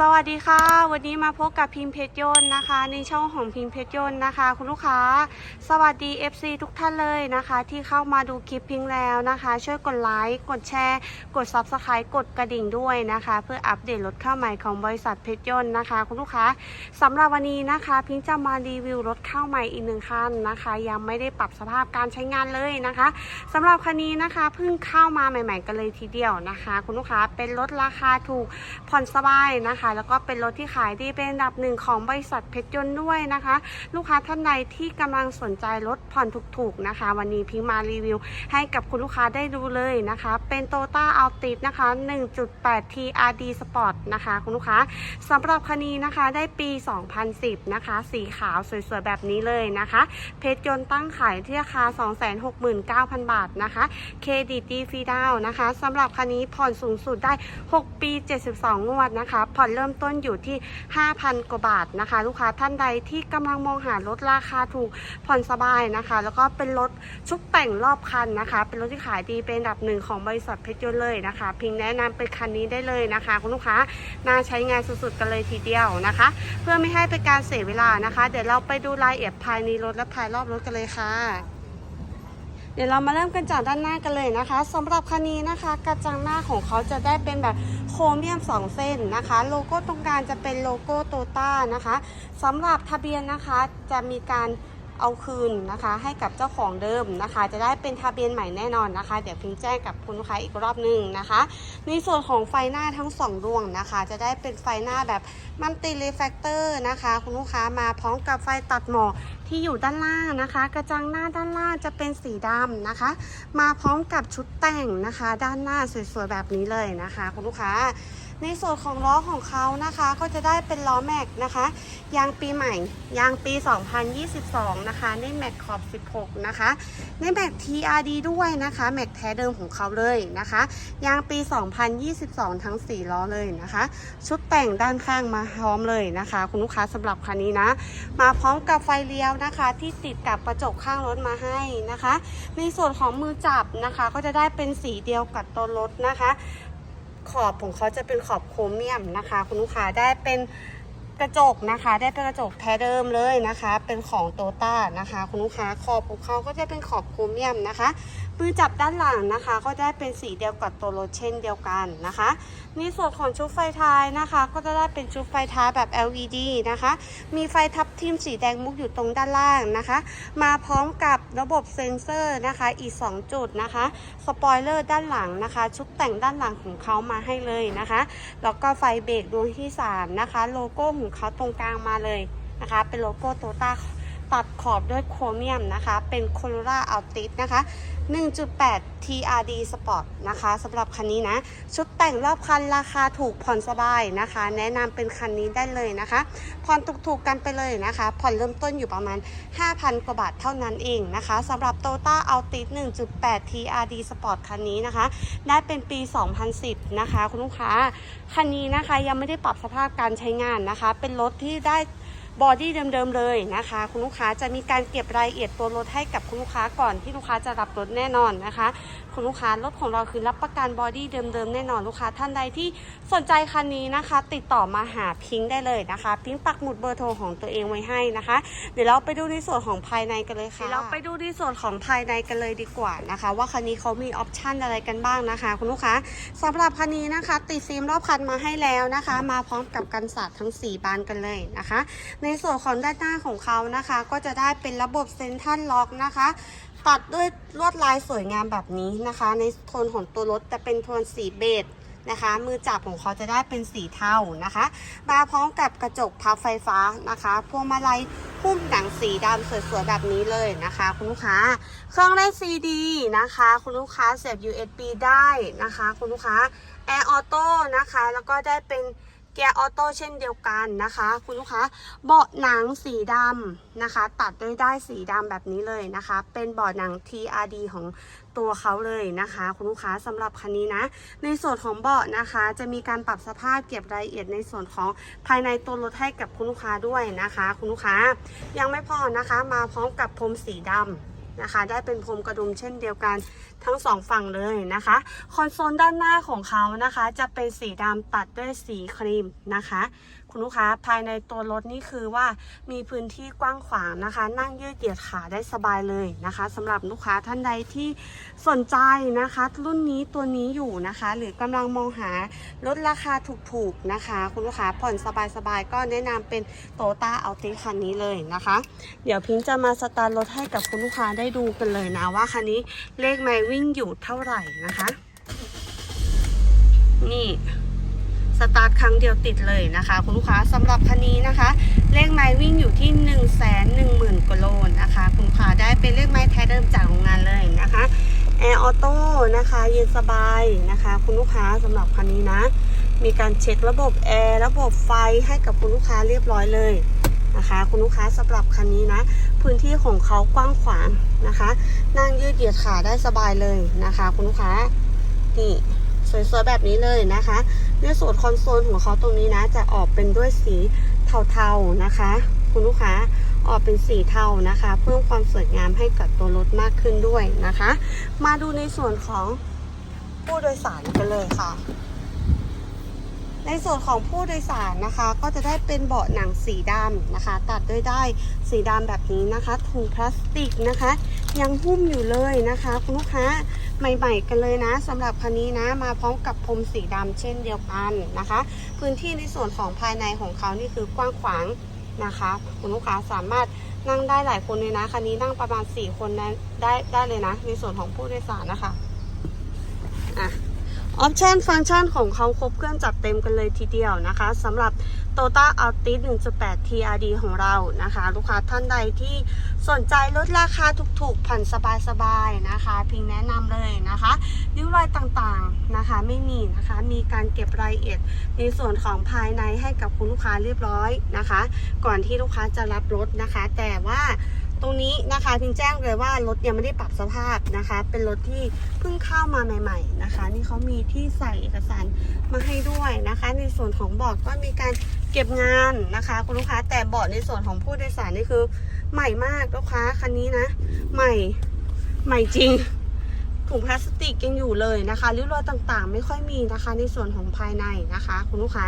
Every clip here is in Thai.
สวัสดีค่ะ วันนี้มาพบกับพิมพ์เพชรยนต์นะคะ ในช่องของพิมพ์เพชรยนต์นะคะ คุณลูกค้า สวัสดี FC ทุกท่านเลยนะคะ ที่เข้ามาดูคลิปพิงแล้วนะคะ ช่วยกดไลค์กดแชร์ กด Subscribe กดกระดิ่งด้วยนะคะ เพื่ออัปเดตรถเข้าใหม่ของบริษัทเพชรยนต์นะคะ คุณลูกค้าสำหรับวันนี้นะคะ พิงจะมารีวิวรถเข้าใหม่อีกหนึ่งคันนะคะ ยังไม่ได้ปรับสภาพการใช้งานเลยนะคะสำหรับคันนี้นะคะเพิ่งเข้ามาใหม่ ๆ กันเลยทีเดียวนะคะ คุณลูกค้าเป็นรถราคาถูกผ่อนสบายนะคะแล้วก็เป็นรถที่ขายดีเป็นอันดับหนึ่งของบริษัทเพชรยนต์ด้วยนะคะ ลูกค้าท่านใดที่กำลังสนใจรถผ่อนถูกๆนะคะ วันนี้พิงมารีวิว ให้กับคุณลูกค้าได้ดูเลยนะคะ เป็น t o y o t a a l t i s นะคะ 1.8 TRD Sport นะคะ คุณลูกค้าสำหรับคันนี้นะคะได้ปี 2010 นะคะ สีขาวสวยๆแบบนี้เลยนะคะ เพชรยนต์ตั้งขายที่ราคา 269,000 บาทนะคะเครดิตดีฟรีดาวน์นะคะสำหรับคันนี้ผ่อนสูงสุดได้ 6 ปี 72 งวดนะคะ ผ่อนเริ่มต้นอยู่ที่ 5,000 กว่าบาทนะคะ ลูกค้าท่านใดที่กำลังมองหารถราคาถูกผ่อนสบายนะคะ แล้วก็เป็นรถชุดแต่งรอบคันนะคะ เป็นรถที่ขายดีเป็นอันดับหนึ่งของบริษัทเพชรยนต์เลยนะคะ พิงแนะนำเป็นคันนี้ได้เลยนะคะ คุณลูกค้าน่าใช้งานสุดๆกันเลยทีเดียวนะคะ เพื่อไม่ให้เป็นการเสียเวลานะคะ เดี๋ยวเราไปดูรายละเอียดภายในรถและภายรอบรถกันเลยค่ะเดี๋ยวเรามาเริ่มกันจากด้านหน้ากันเลยนะคะสำหรับคันนี้นะคะ กระจังหน้าของเขาจะได้เป็นแบบ โครเมียม 2 เส้นนะคะ โลโก้ตรงกลางจะเป็นโลโก้โตต้านะคะสำหรับทะเบียนนะคะจะมีการ เอาคืนนะคะ ให้กับเจ้าของเดิมนะคะ จะได้เป็นทะเบียนใหม่แน่นอนนะคะ เดี๋ยวพิงแจ้งกับคุณลูกค้าอีกรอบหนึ่งนะคะ ในส่วนของไฟหน้าทั้งสองดวงนะคะ จะได้เป็นไฟหน้าแบบมัลติเรฟแฟกเตอร์นะคะ คุณลูกค้ามาพร้อมกับไฟตัดหมอกที่อยู่ด้านล่างนะคะ กระจังหน้าด้านล่างจะเป็นสีดำนะคะ มาพร้อมกับชุดแต่งนะคะ ด้านหน้าสวยๆแบบนี้เลยนะคะ คุณลูกค้า ในส่วนของล้อของเขานะคะก็จะได้เป็นล้อแม็กนะคะ ยางปีใหม่ ยางปี 2022 นะคะในแม็กขอบ 16 นะคะในแม็ก TRD ด้วยนะคะ แม็กแท้เดิมของเขาเลยนะคะ ยางปี 2022 ทั้ง 4 ล้อเลยนะคะ ชุดแต่งด้านข้างมาพร้อมเลยนะคะ คุณลูกค้าสำหรับคันนี้นะ มาพร้อมกับไฟเลี้ยวนะคะ ที่ติดกับกระจกข้างรถมาให้นะคะ ในส่วนของมือจับนะคะ ก็จะได้เป็นสีเดียวกับตัวรถนะคะ ขอบของเขาจะเป็นขอบโครเมียมนะคะ คุณลูกค้าได้เป็นกระจกนะคะ ได้เป็นกระจกแท้เดิมเลยนะคะ เป็นของโตต้านะคะ คุณลูกค้าขอบของเขาก็จะเป็นขอบโครเมียมนะคะ มือจับด้านหลังนะคะ ก็ได้เป็นสีเดียวกับตัวรถเช่นเดียวกันนะคะในส่วนของชุดไฟท้ายนะคะ ก็จะได้เป็นชุดไฟท้ายแบบ LED นะคะ มีไฟทับทิมสีแดงมุกอยู่ตรงด้านล่างนะคะ มาพร้อมกับระบบเซ็นเซอร์นะคะอีก 2 จุดนะคะสปอยเลอร์ด้านหลังนะคะ ชุดแต่งด้านหลังของเขามาให้เลยนะคะ แล้วก็ไฟเบรกดวงที่ 3 นะคะ โลโก้ของเขาตรงกลางมาเลยนะคะ เป็นโลโก้โตต้าตัดขอบด้วยโครเมียมนะคะ เป็น Corolla Altis นะคะ 1.8 TRD Sport นะคะสำหรับคันนี้นะ ชุดแต่งรอบคันราคาถูกผ่อนสบายนะคะ แนะนำเป็นคันนี้ได้เลยนะคะ ผ่อนถูกๆกันไปเลยนะคะ ผ่อนเริ่มต้นอยู่ประมาณ 5,000 กว่าบาทเท่านั้นเองนะคะสำหรับ t o y o t a Altis 1.8 TRD Sport คันนี้นะคะ ได้เป็นปี 2010 นะคะ คุณลูกค้า คันนี้นะคะยังไม่ได้ปรับสภาพการใช้งานนะคะ เป็นรถที่ได้ บอดี้เดิมๆเลยนะคะ คุณลูกค้าจะมีการเก็บรายละเอียดตัวรถให้กับคุณลูกค้าก่อนที่ลูกค้าจะรับรถแน่นอนนะคะ คุณลูกค้ารถของเราคือรับประกันบอดี้เดิมๆแน่นอนลูกค้าท่านใดที่สนใจคันนี้นะคะ ติดต่อมาหาพิงค์ได้เลยนะคะ พิงค์ปักหมุดเบอร์โทรของตัวเองไว้ให้นะคะ เดี๋ยวเราไปดูในส่วนของภายในกันเลยค่ะเดี๋ยวเราไปดูในส่วนของภายในกันเลยดีกว่านะคะ ว่าคันนี้เขามีออปชันอะไรกันบ้างนะคะ คุณลูกค้าสำหรับคันนี้นะคะ ติดฟิล์มรอบคันมาให้แล้วนะคะ มาพร้อมกับกันสาดทั้ง 4 บานกันเลยนะคะในส่วนของด้านหน้าของเขานะคะ ก็จะได้เป็นระบบเซนทรัลล็อกนะคะ ตัดด้วยลวดลายสวยงามแบบนี้นะคะ ในโทนของตัวรถจะเป็นโทนสีเบจนะคะ มือจับของเขาจะได้เป็นสีเทานะคะมาพร้อมกับกระจกพับไฟฟ้านะคะพวงมาลัยหุ้มหนังสีดำสวยๆแบบนี้เลยนะคะ คุณลูกค้า เครื่องเล่นซีดีนะคะ คุณลูกค้าเสียบ USB ได้นะคะ คุณลูกค้าแอร์ออโต้นะคะ แล้วก็ได้เป็น เกียร์ออโต้เช่นเดียวกันนะคะ คุณลูกค้าเบาะหนังสีดำนะคะ ตัดด้วยได้สีดำแบบนี้เลยนะคะ เป็นเบาะหนัง TRD ของตัวเขาเลยนะคะ คุณลูกค้าสำหรับคันนี้นะ ในส่วนของเบาะนะคะ จะมีการปรับสภาพเก็บรายละเอียดในส่วนของภายในตัวรถให้กับคุณลูกค้าด้วยนะคะ คุณลูกค้ายังไม่พอนะคะ มาพร้อมกับพรมสีดำ นะคะ ได้เป็นพรมกระดุมเช่นเดียวกันทั้งสองฝั่งเลยนะคะ คอนโซลด้านหน้าของเขานะคะ จะเป็นสีดำตัดด้วยสีครีมนะคะ คุณลูกค้าภายในตัวรถนี่คือว่ามีพื้นที่กว้างขวางนะคะ นั่งยืดเหยียดขาได้สบายเลยนะคะสำหรับลูกค้าท่านใดที่สนใจนะคะ รุ่นนี้ตัวนี้อยู่นะคะ หรือกำลังมองหารถราคาถูกๆนะคะ คุณลูกค้าผ่อนสบายๆก็แนะนำเป็นโตต้าอัลติคันนี้เลยนะคะ เดี๋ยวพิงจะมาสตาร์รถให้กับคุณลูกค้าได้ดูกันเลยนะว่าคันนี้เลขไมล์วิ่งอยู่เท่าไหร่นะคะ นี่ สตาร์ทครั้งเดียวติดเลยนะคะคุณลูกค้าสำหรับคันนี้นะคะ เลขไม้วิ่งอยู่ที่ 1 1 0 0 0 0กว่าโลนะคะ คุณลูกค้าได้เป็นเลขไม้แท้เดิมจากโรงงานเลยนะคะแอร์ออโต้นะคะเย็นสบายนะคะ คุณลูกค้าสำหรับคันนี้นะ มีการเช็คระบบแอร์ระบบไฟให้กับคุณลูกค้าเรียบร้อยเลยนะคะคุณลูกค้าสำหรับคันนี้นะ พื้นที่ของเขากว้างขวางนะคะ นั่งยืดเหยียดขาได้สบายเลยนะคะ คุณลูกค้านี่ สวยๆแบบนี้เลยนะคะ ในส่วนคอนโซลของเขาตรงนี้นะ จะออกเป็นด้วยสีเทาๆนะคะ คุณลูกค้าออกเป็นสีเทานะคะ เพิ่มความสวยงามให้กับตัวรถมากขึ้นด้วยนะคะ มาดูในส่วนของผู้โดยสารกันเลยค่ะ ในส่วนของผู้โดยสารนะคะก็จะได้เป็นเบาะหนังสีดำนะคะ ตัดด้วยได้สีดำแบบนี้นะคะถุงพลาสติกนะคะ ยังหุ้มอยู่เลยนะคะคุณลูกค้าใหม่ๆกันเลยนะสำหรับคันนี้นะมาพร้อมกับพรมสีดำเช่นเดียวกันนะคะ พื้นที่ในส่วนของภายในของเขานี่คือกว้างขวางนะคะคุณลูกค้าสามารถนั่งได้หลายคนเลยนะคันนี้นั่งประมาณ 4 คนนะได้ได้เลยนะ ในส่วนของผู้โดยสารนะคะ ออปชันฟังก์ชันของเขาครบเครื่องจัดเต็มกันเลยทีเดียวนะคะสำหรับ Toyota Altis 1.8 TRD ของเรานะคะ ลูกค้าท่านใดที่สนใจลดราคาถูกๆ ผ่อนสบายๆนะคะ พิงแนะนำเลยนะคะริ้วรอยต่างๆนะคะไม่มีนะคะ มีการเก็บรายละเอียดในส่วนของภายในให้กับคุณลูกค้าเรียบร้อยนะคะ ก่อนที่ลูกค้าจะรับรถนะคะ แต่ว่า ตรงนี้นะคะพิงแจ้งเลยว่ารถยังไม่ได้ปรับสภาพนะคะ เป็นรถที่เพิ่งเข้ามาใหม่ ๆนะคะ นี่เขามีที่ใส่เอกสารมาให้ด้วยนะคะ ในส่วนของเบาะก็มีการเก็บงานนะคะ คุณลูกค้าแต่เบาะในส่วนของผู้โดยสารนี่คือใหม่มากลูกค้าคันนี้นะ ใหม่ใหม่จริงถุงพลาสติกยังอยู่เลยนะคะริ้วรอยต่างๆ ไม่ค่อยมีนะคะ ในส่วนของภายในนะคะ คุณลูกค้า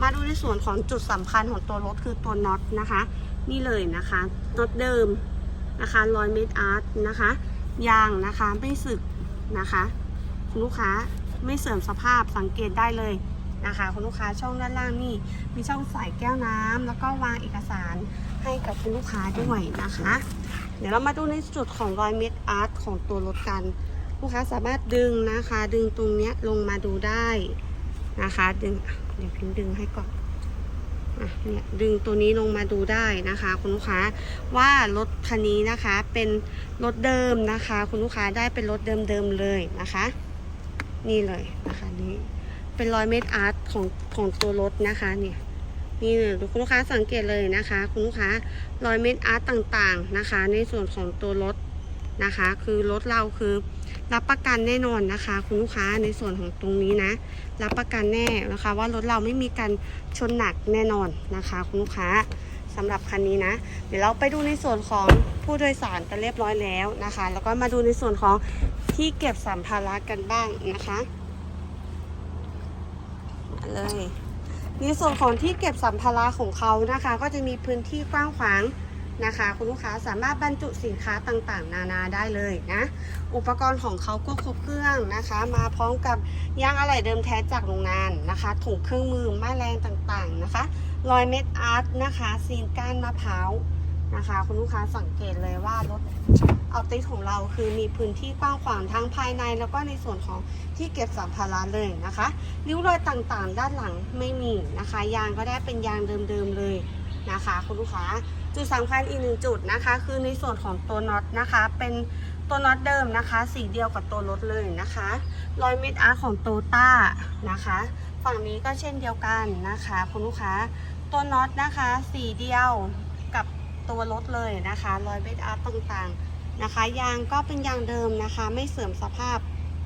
มาดูในส่วนของจุดสำคัญของตัวรถคือตัวน็อตนะคะ นี่เลยนะคะน็อตเดิมนะคะรอยเมตรอาร์ตนะคะยางนะคะไม่สึกนะคะคุณลูกค้าไม่เสื่อมสภาพสังเกตได้เลยนะคะคุณลูกค้าช่องด้านล่างนี่มีช่องใส่แก้วน้ำแล้วก็วางเอกสารให้กับคุณลูกค้าด้วยนะคะ เดี๋ยวเรามาดูในจุดของรอยเมตรอาร์ตของตัวรถกัน ลูกค้าสามารถดึงนะคะ ดึงตรงเนี้ยลงมาดูได้นะคะดึงเดี๋ยวพิมพ์ดึงให้ก่อน ดึงตัวนี้ลงมาดูได้นะคะ คุณลูกค้าว่ารถคันนี้นะคะเป็นรถเดิมนะคะ คุณลูกค้าได้เป็นรถเดิมๆเลยนะคะ นี่เลยนะคะนี่เป็นรอยเม็ดอาร์ตของของตัวรถนะคะเนี่ยนี่เลยคุณลูกค้าสังเกตเลยนะคะ คุณลูกค้ารอยเม็ดอาร์ตต่างๆนะคะ ในส่วนของตัวรถนะคะ คือรถเราคือ รับประกันแน่นอนนะคะ คุณลูกค้าในส่วนของตรงนี้นะ รับประกันแน่นะคะ ว่ารถเราไม่มีการชนหนักแน่นอนนะคะ คุณลูกค้าสำหรับคันนี้นะ เดี๋ยวเราไปดูในส่วนของผู้โดยสารกันเรียบร้อยแล้วนะคะ แล้วก็มาดูในส่วนของที่เก็บสัมภาระกันบ้างนะคะมาเลยในส่วนของที่เก็บสัมภาระของเขานะคะ ก็จะมีพื้นที่กว้างขวาง นะคะ คุณลูกค้าสามารถบรรจุสินค้าต่างๆ นานาได้เลยนะ อุปกรณ์ของเขาก็ครบเครื่องนะคะ มาพร้อมกับยางอะไหล่เดิมแท้จากโรงงานนะคะถุงเครื่องมือแม่แรงต่างๆนะคะรอยเม็ดอาร์ตนะคะซีนก้านมะพร้าวนะคะ คุณลูกค้าสังเกตเลยว่ารถเอาติของเราคือมีพื้นที่กว้างขวางทั้งภายใน แล้วก็ในส่วนของที่เก็บสัมภาระเลยนะคะริ้วรอยต่างๆ ด้านหลังไม่มีนะคะ ยางก็ได้เป็นยางเดิมๆเลยนะคะ คุณลูกค้า จุดสำคัญอีกหนึ่งจุดนะคะ คือในส่วนของตัวน็อตนะคะ เป็นตัวน็อตเดิมนะคะ สีเดียวกับตัวรถเลยนะคะรอยเม็ดอาร์ของโตต้านะคะ ฝั่งนี้ก็เช่นเดียวกันนะคะคุณลูกค้าตัวน็อตนะคะ สีเดียวกับตัวรถเลยนะคะรอยเม็ดอาร์ตต่างๆนะคะ ยางก็เป็นยางเดิมนะคะ ไม่เสื่อมสภาพ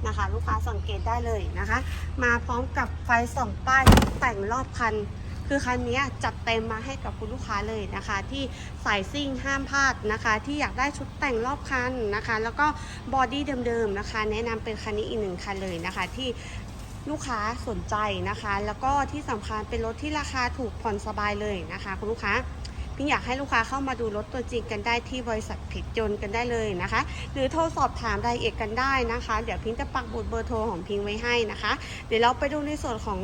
นะคะ ลูกค้าสังเกตได้เลยนะคะ มาพร้อมกับไฟส่องป้ายแต่งรอบคัน คือคันนี้จัดเต็มมาให้กับคุณลูกค้าเลยนะคะ ที่สายซิ่งห้ามพลาดนะคะ ที่อยากได้ชุดแต่งรอบคันนะคะ แล้วก็บอดี้เดิมๆนะคะ แนะนำเป็นคันนี้อีกหนึ่งคันเลยนะคะ ที่ลูกค้าสนใจนะคะ แล้วก็ที่สำคัญเป็นรถที่ราคาถูกผ่อนสบายเลยนะคะ คุณลูกค้า พิงอยากให้ลูกค้าเข้ามาดูรถตัวจริงกันได้ที่บริษัทผิดยนต์กันได้เลยนะคะ หรือโทรสอบถามรายละเอียดกันได้นะคะ เดี๋ยวพิงจะปักบุดเบอร์โทรของพิงไว้ให้นะคะ เดี๋ยวเราไปดูในส่วนของ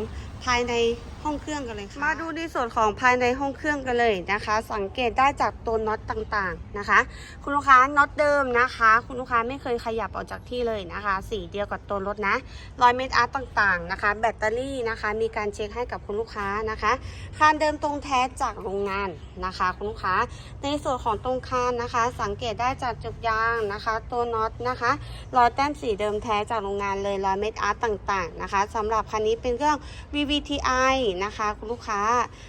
ภายในห้องเครื่องกันเลยค่ะมาดูในส่วนของภายในห้องเครื่องกันเลยนะคะ สังเกตได้จากตัวน็อตต่างๆนะคะ คุณลูกค้าน็อตเดิมนะคะ คุณลูกค้าไม่เคยขยับออกจากที่เลยนะคะ สีเดียวกับตัวรถนะรอยเม็ดอาร์ตต่างๆนะคะ แบตเตอรี่นะคะ มีการเช็คให้กับคุณลูกค้านะคะคานเดิมตรงแท้จากโรงงานนะคะคุณลูกค้า ในส่วนของตรงคานนะคะ สังเกตได้จากจุกยางนะคะ ตัวน็อตนะคะรอยแต้มสีเดิมแท้จากโรงงานเลยรอยเม็ดอาร์ตต่างๆนะคะสำหรับคันนี้เป็นเครื่อง VVTi นะคะคุณลูกค้า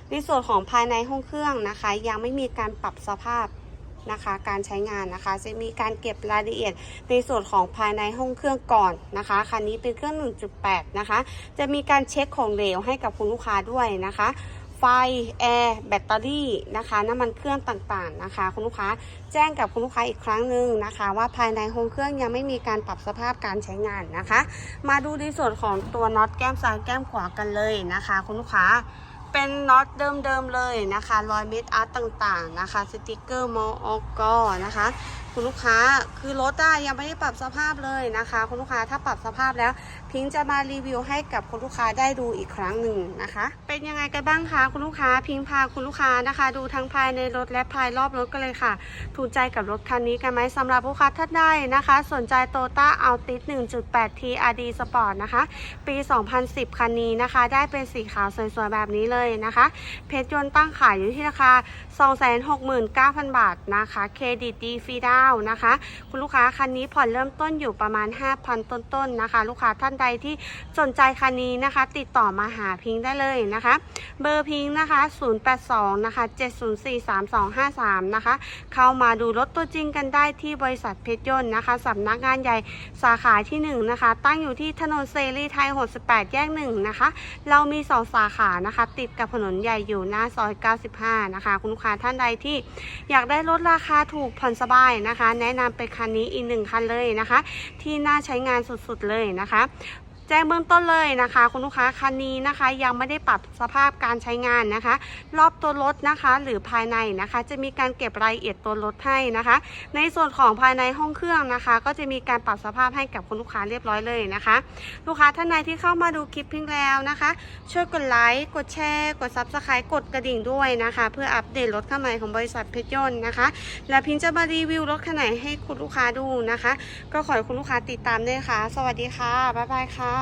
ในส่วนของภายในห้องเครื่องนะคะ ยังไม่มีการปรับสภาพนะคะการใช้งานนะคะจะมีการเก็บรายละเอียดในส่วนของภายในห้องเครื่องก่อนนะคะคันนี้เป็นเครื่อง 1.8 นะคะ จะมีการเช็คของเหลวให้กับคุณลูกค้าด้วยนะคะ ไฟ แอร์ แบตเตอรี่นะคะ น้ำมันเครื่องต่างๆนะคะ คุณลูกค้าแจ้งกับคุณลูกค้าอีกครั้งหนึ่งนะคะ ว่าภายในห้องเครื่องยังไม่มีการปรับสภาพการใช้งานนะคะ มาดูในส่วนของตัวน็อตแก้มซ้ายแก้มขวากันเลยนะคะ คุณลูกค้าเป็นน็อตเดิมๆเลยนะคะรอยเม็ดอาร์ตต่างๆนะคะ สติกเกอร์มออกนะคะ คุณลูกค้าคือรถอะยังไม่ได้ปรับสภาพเลยนะคะ คุณลูกค้าถ้าปรับสภาพแล้ว พิงจะมารีวิวให้กับคุณลูกค้าได้ดูอีกครั้งหนึ่งนะคะ เป็นยังไงกันบ้างคะคุณลูกค้าพิงพาคุณลูกค้านะคะ ดูทั้งภายในรถและภายรอบรถกันเลยค่ะ ถูกใจกับรถคันนี้กันไหมสำหรับลูกค้าท่านใดนะคะ สนใจโตต้าเอาติส1.8 TRD Sport นะคะ ปี 2010 คันนี้นะคะ ได้เป็นสีขาวสวยๆแบบนี้เลยนะคะ เพชรยนต์ตั้งขายอยู่ที่ราคา 269,000 บาทนะคะเครดิตดีฟรีได้นะคะ คุณลูกค้าคันนี้ผ่อนเริ่มต้นอยู่ประมาณ 5,000 ต้นๆนะคะ ลูกค้าท่านใดที่สนใจคันนี้นะคะ ติดต่อมาหาพิงค์ได้เลยนะคะ เบอร์พิงค์นะคะ 082 นะคะ 7043253 นะคะ เข้ามาดูรถตัวจริงกันได้ที่บริษัทเพชรยนต์นะคะสำนักงานใหญ่สาขาที่ 1 นะคะ ตั้งอยู่ที่ถนนเซรีไทย 68 แยก 1 นะคะ เรามี 2 สาขานะคะ ติดกับถนนใหญ่อยู่หน้าซอย 95 นะคะ คุณลูกค้าท่านใดที่อยากได้รถราคาถูกผ่อนสบายนะคะแนะนำเป็นคันนี้อีกหนึ่งคันเลยนะคะ ที่น่าใช้งานสุดๆเลยนะคะ แจ้งเบื้องต้นเลยนะคะ คุณลูกค้าคันนี้นะคะ ยังไม่ได้ปรับสภาพการใช้งานนะคะ รอบตัวรถนะคะ หรือภายในนะคะ จะมีการเก็บรายละเอียดตัวรถให้นะคะ ในส่วนของภายในห้องเครื่องนะคะ ก็จะมีการปรับสภาพให้กับคุณลูกค้าเรียบร้อยเลยนะคะ ลูกค้าท่านใดที่เข้ามาดูคลิปพิงแล้วนะคะ ช่วยกดไลค์กดแชร์ กดซับสไครต์กดกระดิ่งด้วยนะคะ เพื่ออัปเดตรถคันใหม่ของบริษัทเพชรยนต์นะคะ และพิงจะมารีวิวรถคันไหนให้คุณลูกค้าดูนะคะ ก็ขอให้คุณลูกค้าติดตามด้วยค่ะ สวัสดีค่ะบ๊ายบายค่ะอ่